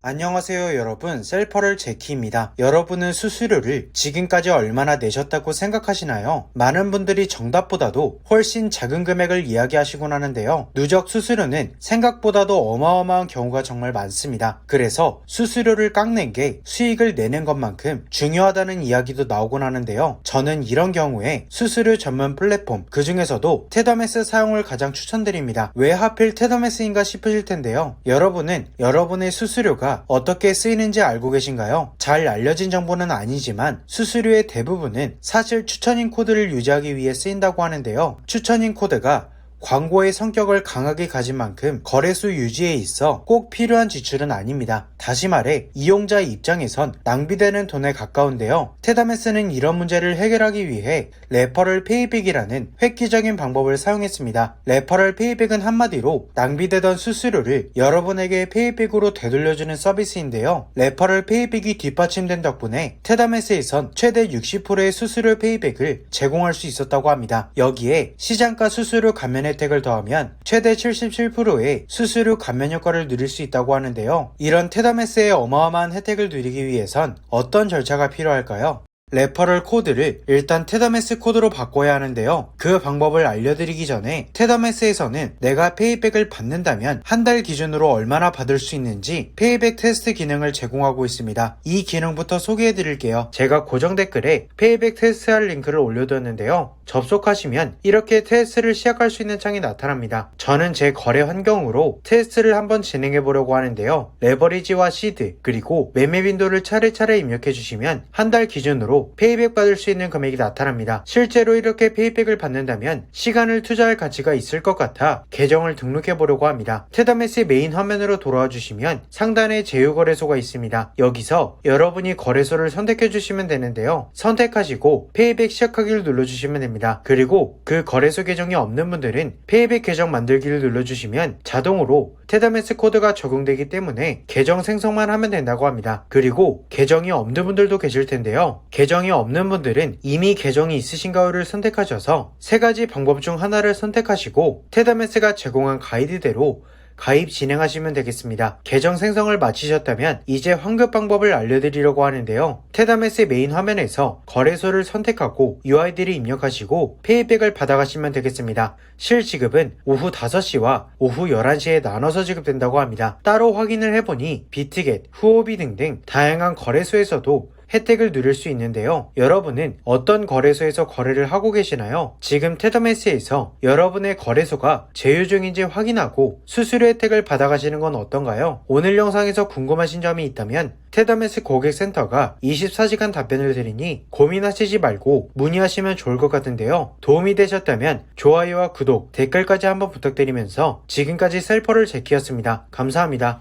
안녕하세요 여러분 셀퍼럴 제키입니다. 여러분은 수수료를 지금까지 얼마나 내셨다고 생각하시나요? 많은 분들이 정답보다도 훨씬 작은 금액을 이야기하시곤 하는데요. 누적 수수료는 생각보다도 어마어마한 경우가 정말 많습니다. 그래서 수수료를 깎는 게 수익을 내는 것만큼 중요하다는 이야기도 나오곤 하는데요. 저는 이런 경우에 수수료 전문 플랫폼 그 중에서도 테더메스 사용을 가장 추천드립니다. 왜 하필 테더메스인가 싶으실 텐데요. 여러분은 여러분의 수수료가 어떻게 쓰이는지 알고 계신가요? 잘 알려진 정보는 아니지만 수수료의 대부분은 사실 추천인 코드를 유지하기 위해 쓰인다고 하는데요. 추천인 코드가 광고의 성격을 강하게 가진 만큼 거래수 유지에 있어 꼭 필요한 지출은 아닙니다. 다시 말해 이용자의 입장에선 낭비되는 돈에 가까운데요. 테다메스는 이런 문제를 해결하기 위해 레퍼럴 페이백이라는 획기적인 방법을 사용했습니다. 레퍼럴 페이백은 한마디로 낭비되던 수수료를 여러분에게 페이백으로 되돌려주는 서비스인데요. 레퍼럴 페이백이 뒷받침된 덕분에 테다메스에선 최대 60%의 수수료 페이백을 제공할 수 있었다고 합니다. 여기에 시장가 수수료 감면 혜택을 더하면 최대 77%의 수수료 감면 효과를 누릴 수 있다고 하는데요. 이런 테다메스의 어마어마한 혜택을 누리기 위해선 어떤 절차가 필요할까요? 레퍼럴 코드를 일단 테다메스 코드로 바꿔야 하는데요. 그 방법을 알려드리기 전에 테다메스에서는 내가 페이백을 받는다면 한 달 기준으로 얼마나 받을 수 있는지 페이백 테스트 기능을 제공하고 있습니다. 이 기능부터 소개해 드릴게요. 제가 고정 댓글에 페이백 테스트할 링크를 올려두었는데요. 접속하시면 이렇게 테스트를 시작할 수 있는 창이 나타납니다. 저는 제 거래 환경으로 테스트를 한번 진행해 보려고 하는데요. 레버리지와 시드 그리고 매매 빈도를 차례차례 입력해 주시면 한 달 기준으로 페이백 받을 수 있는 금액이 나타납니다. 실제로 이렇게 페이백을 받는다면 시간을 투자할 가치가 있을 것 같아 계정을 등록해 보려고 합니다. 테다메스 메인 화면으로 돌아와 주시면 상단에 제휴거래소가 있습니다. 여기서 여러분이 거래소를 선택해 주시면 되는데요. 선택하시고 페이백 시작하기를 눌러주시면 됩니다. 그리고 그 거래소 계정이 없는 분들은 페이백 계정 만들기를 눌러주시면 자동으로 테다메스 코드가 적용되기 때문에 계정 생성만 하면 된다고 합니다. 그리고 계정이 없는 분들도 계실 텐데요. 계정이 없는 분들은 이미 계정이 있으신가요를 선택하셔서 세 가지 방법 중 하나를 선택하시고 테다메스가 제공한 가이드대로 가입 진행하시면 되겠습니다. 계정 생성을 마치셨다면 이제 환급 방법을 알려드리려고 하는데요. 테다메스 메인 화면에서 거래소를 선택하고 UID를 입력하시고 페이백을 받아가시면 되겠습니다. 실 지급은 오후 5시와 오후 11시에 나눠서 지급된다고 합니다. 따로 확인을 해보니 비트겟, 후오비 등등 다양한 거래소에서도 혜택을 누릴 수 있는데요. 여러분은 어떤 거래소에서 거래를 하고 계시나요? 지금 테더메스에서 여러분의 거래소가 제휴 중인지 확인하고 수수료 혜택을 받아가시는 건 어떤가요? 오늘 영상에서 궁금하신 점이 있다면 테더메스 고객센터가 24시간 답변을 드리니 고민하시지 말고 문의하시면 좋을 것 같은데요. 도움이 되셨다면 좋아요와 구독, 댓글까지 한번 부탁드리면서 지금까지 셀퍼를 제키였습니다. 감사합니다.